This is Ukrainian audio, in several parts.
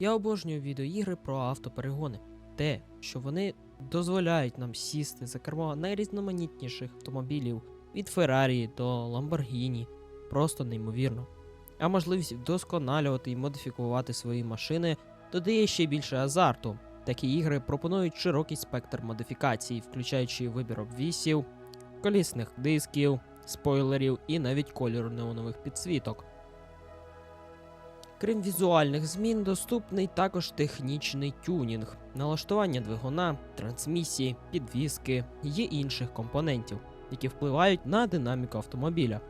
Я обожнюю відеоігри про автоперегони. Те, що вони дозволяють нам сісти за кермо найрізноманітніших автомобілів від Феррарі до Ламборгіні. Просто неймовірно. А можливість вдосконалювати і модифікувати свої машини додає ще більше азарту. Такі ігри пропонують широкий спектр модифікацій, включаючи вибір обвісів, колісних дисків, спойлерів і навіть кольору неонових підсвіток. Крім візуальних змін, доступний також технічний тюнінг, налаштування двигуна, трансмісії, підвіски і інших компонентів, які впливають на динаміку автомобіля.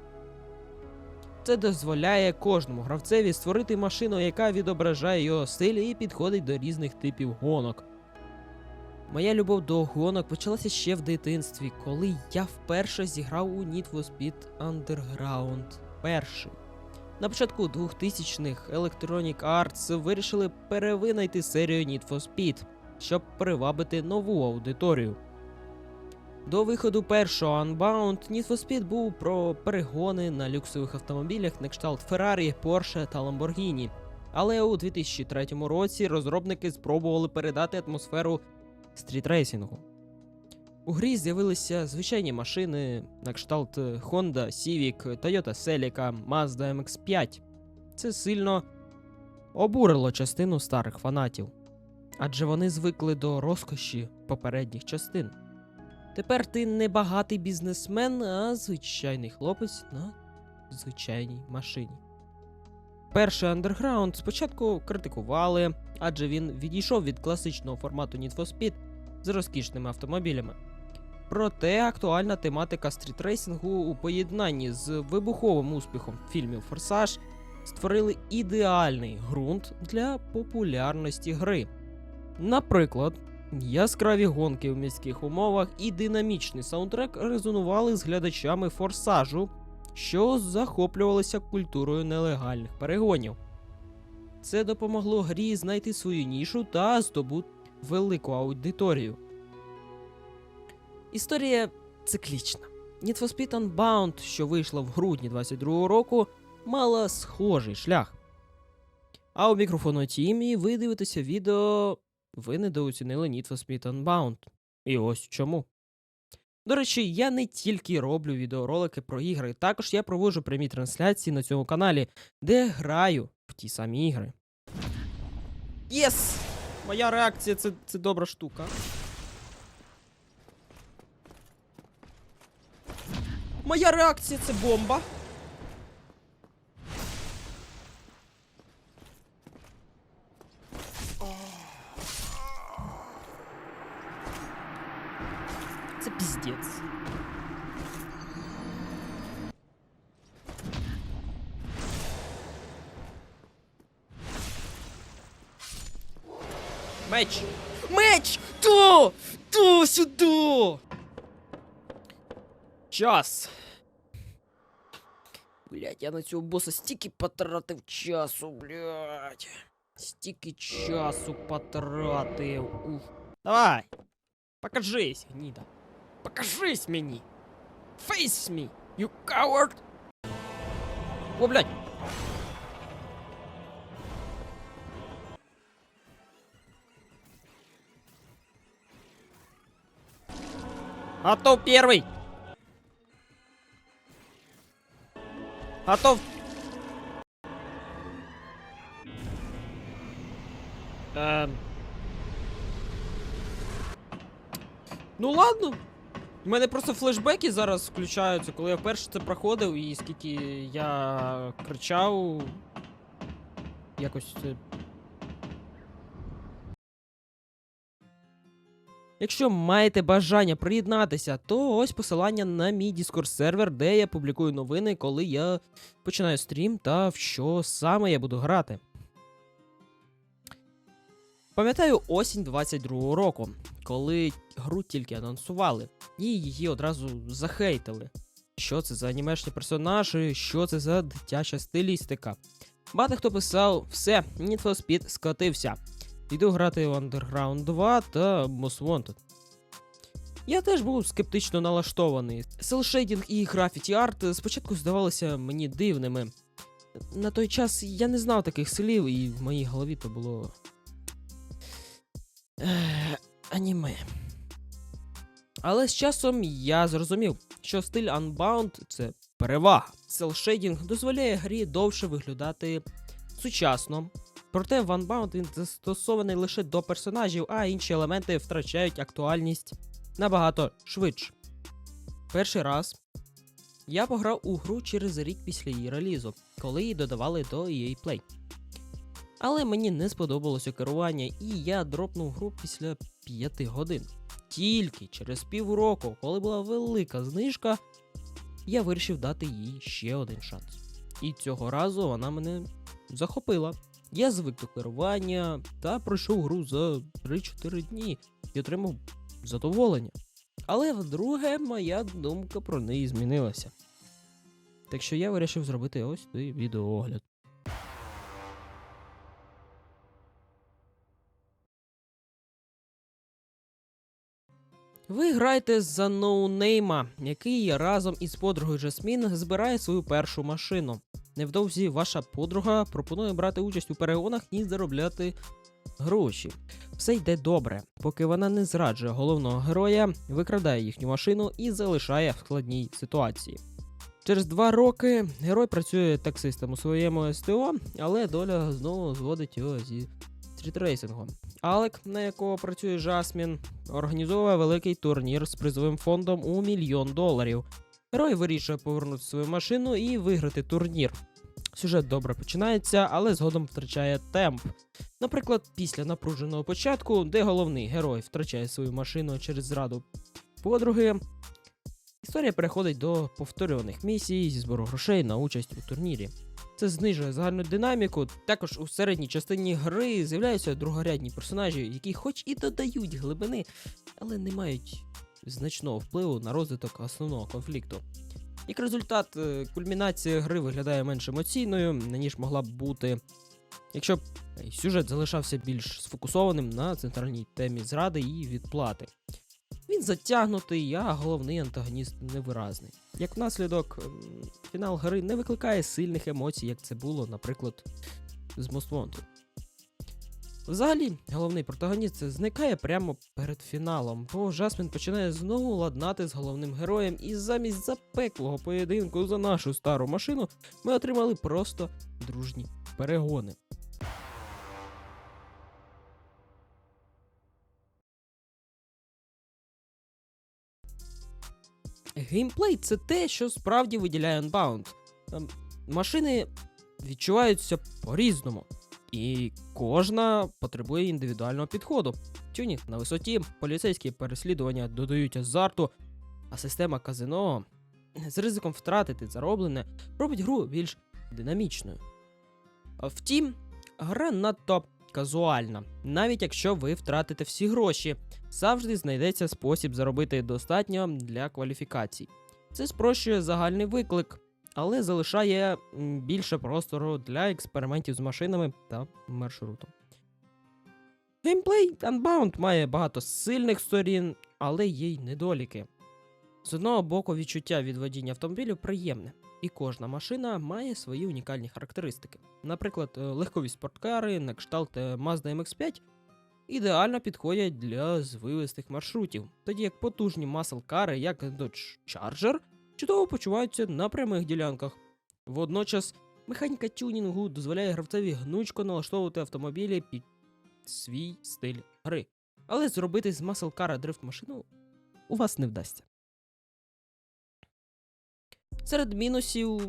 Це дозволяє кожному гравцеві створити машину, яка відображає його стиль і підходить до різних типів гонок. Моя любов до гонок почалася ще в дитинстві, коли я вперше зіграв у Need for Speed Underground перший. На початку 2000-х Electronic Arts вирішили перевинайти серію Need for Speed, щоб привабити нову аудиторію. До виходу першого Unbound Need for Speed був про перегони на люксових автомобілях на кшталт Ferrari, Porsche та Lamborghini. Але у 2003 році розробники спробували передати атмосферу стрітрейсингу. У грі з'явилися звичайні машини на кшталт Honda Civic, Toyota Celica, Mazda MX5. Це сильно обурило частину старих фанатів, адже вони звикли до розкоші попередніх частин. Тепер ти не багатий бізнесмен, а звичайний хлопець на звичайній машині. Перший Underground спочатку критикували, адже він відійшов від класичного формату Need for Speed з розкішними автомобілями. Проте актуальна тематика стрітрейсингу у поєднанні з вибуховим успіхом фільмів Форсаж створили ідеальний ґрунт для популярності гри. Наприклад, яскраві гонки в міських умовах і динамічний саундтрек резонували з глядачами форсажу, що захоплювалися культурою нелегальних перегонів. Це допомогло грі знайти свою нішу та здобути велику аудиторію. Історія циклічна. Need for Speed Unbound, що вийшла в грудні 22 року, мала схожий шлях. А у мікрофону Тімі ви дивитеся відео. Ви недооцінили Need for Speed Unbound. І ось чому. До речі, я не тільки роблю відеоролики про ігри, також я проводжу прямі трансляції на цьому каналі, де граю в ті самі ігри. Єс! Моя реакція це, це добра штука. Моя реакція це бомба. Це піздець. Меч! Меч! То! То сюди! Час. Блять, я на цього боса стільки потратив часу, блять. Стільки часу потратив. Ух. Давай. Покажись, гніда. Покажись мені. Face me, you coward. О, блядь. Готов первый. Готов. Эм. Ну ладно. У мене просто флешбеки зараз включаються, коли я вперше це проходив, і скільки я кричав. Якось це. Якщо маєте бажання приєднатися, то ось посилання на мій Discord сервер, де я публікую новини, коли я починаю стрім та в що саме я буду грати. Пам'ятаю осінь 22-го року, коли гру тільки анонсували, і її одразу захейтили. Що це за анімешні персонажі, що це за дитяча стилістика. Багато хто писав, все, Need for Speed скотився. Йду грати в Underground 2 та Most Wanted. Я теж був скептично налаштований. Селшейдінг і графіті арт спочатку здавалися мені дивними. на той час я не знав таких слів, і в моїй голові то було. Аніме. Але з часом я зрозумів, що стиль Unbound це перевага. Селшейдінг дозволяє грі довше виглядати сучасно. Проте в Unbound він застосований лише до персонажів, а інші елементи втрачають актуальність набагато швидше. Перший раз я пограв у гру через рік після її релізу, коли її додавали до EA Play. Але мені не сподобалося керування, і я дропнув гру після 5 годин. Тільки через півроку, коли була велика знижка, я вирішив дати їй ще один шанс. І цього разу вона мене захопила. Я звик до керування та пройшов гру за 3-4 дні і отримав задоволення. Але вдруге моя думка про неї змінилася. Так що я вирішив зробити ось той відеоогляд. Ви граєте за ноунейма, який разом із подругою Жасмін збирає свою першу машину. Невдовзі ваша подруга пропонує брати участь у перегонах і заробляти гроші. Все йде добре, поки вона не зраджує головного героя, викрадає їхню машину і залишає в складній ситуації. Через два роки герой працює таксистом у своєму СТО, але доля знову зводить його зі стрітрейсингом. Алек, на якого працює Жасмін, організовує великий турнір з призовим фондом у мільйон доларів. Герой вирішує повернути свою машину і виграти турнір. Сюжет добре починається, але згодом втрачає темп. Наприклад, після напруженого початку, де головний герой втрачає свою машину через зраду подруги, історія переходить до повторюваних місій зі збору грошей на участь у турнірі. Це знижує загальну динаміку. Також у середній частині гри з'являються другорядні персонажі, які хоч і додають глибини, але не мають значного впливу на розвиток основного конфлікту. Як результат, е, кульмінація гри виглядає менш емоційною, ніж могла б бути, якщо б е, сюжет залишався більш сфокусованим на центральній темі зради і відплати. Він затягнутий, а головний антагоніст невиразний. Як наслідок, фінал гри не викликає сильних емоцій, як це було, наприклад, з Wanted. Взагалі, головний протагоніст зникає прямо перед фіналом, бо Жасмін починає знову ладнати з головним героєм, і замість запеклого поєдинку за нашу стару машину ми отримали просто дружні перегони. Геймплей це те, що справді виділяє Unbound. Ем, Машини відчуваються по-різному, і кожна потребує індивідуального підходу. Тюнінг на висоті, поліцейські переслідування додають азарту, а система казино з ризиком втратити зароблене робить гру більш динамічною. Втім, гра надто казуальна. Навіть якщо ви втратите всі гроші, завжди знайдеться спосіб заробити достатньо для кваліфікацій. Це спрощує загальний виклик, але залишає більше простору для експериментів з машинами та маршрутом. Геймплей Unbound має багато сильних сторін, але є й недоліки. З одного боку, відчуття від водіння автомобілю приємне, і кожна машина має свої унікальні характеристики. Наприклад, е, легкові спорткари на кшталт е, Mazda MX5 ідеально підходять для звивистих маршрутів, тоді як потужні маслкари, як Dodge Charger, чудово почуваються на прямих ділянках. Водночас, механіка тюнінгу дозволяє гравцеві гнучко налаштовувати автомобілі під свій стиль гри. Але зробити з маслкара дрифт машину у вас не вдасться. Серед мінусів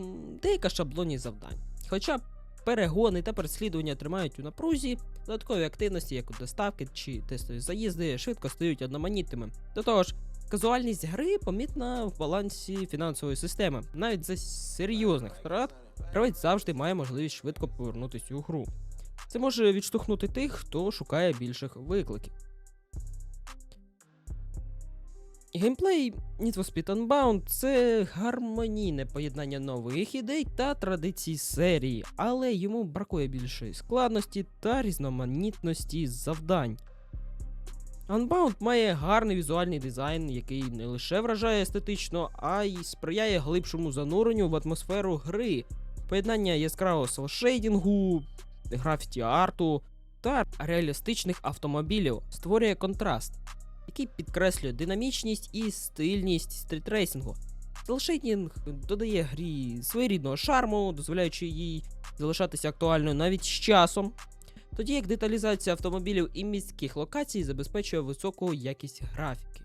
деяка шаблонність завдань. Хоча перегони та переслідування тримають у напрузі, додаткові активності, як у доставки чи тестові заїзди, швидко стають одноманітними. До того ж, казуальність гри помітна в балансі фінансової системи. Навіть за серйозних втрат гравець завжди має можливість швидко повернутися у гру. Це може відштовхнути тих, хто шукає більших викликів. Геймплей Need for Speed Unbound – це гармонійне поєднання нових ідей та традицій серії, але йому бракує більшої складності та різноманітності завдань. Unbound має гарний візуальний дизайн, який не лише вражає естетично, а й сприяє глибшому зануренню в атмосферу гри. поєднання яскравого селшейдінгу, графіті арту та реалістичних автомобілів створює контраст, який підкреслює динамічність і стильність стрітрейсингу. Селшейдінг додає грі своєрідного шарму, дозволяючи їй залишатися актуальною навіть з часом, тоді як деталізація автомобілів і міських локацій забезпечує високу якість графіки.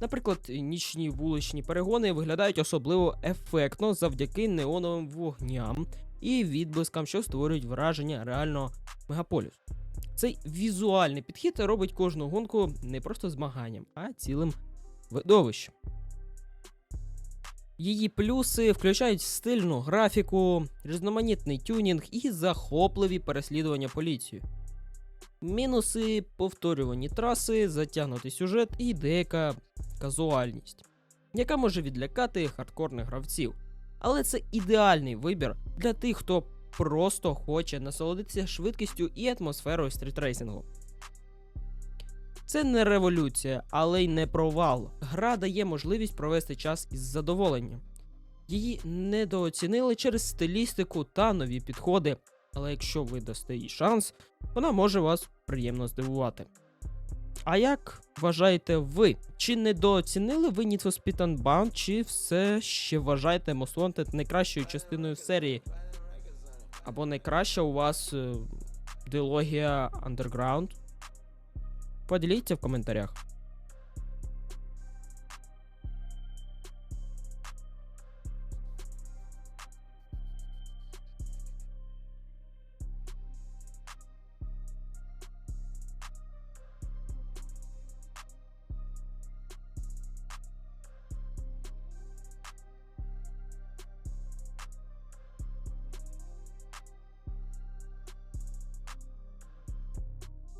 Наприклад, нічні вуличні перегони виглядають особливо ефектно завдяки неоновим вогням і відблискам, що створюють враження реального мегаполісу. Цей візуальний підхід робить кожну гонку не просто змаганням, а цілим видовищем. Її плюси включають стильну графіку, різноманітний тюнінг і захопливі переслідування поліцією. Мінуси повторювані траси, затягнутий сюжет і деяка казуальність, яка може відлякати хардкорних гравців. Але це ідеальний вибір для тих, хто просто хоче насолодитися швидкістю і атмосферою стрітрейсингу. Це не революція, але й не провал. Гра дає можливість провести час із задоволенням. Її недооцінили через стилістику та нові підходи, але якщо ви дасте їй шанс, вона може вас приємно здивувати. А як вважаєте ви? Чи недооцінили ви Need for Speed Unbound, чи все ще вважаєте Most Wanted найкращою частиною серії? Або найкраща у вас е, дилогія Underground? Поділіться в коментарях.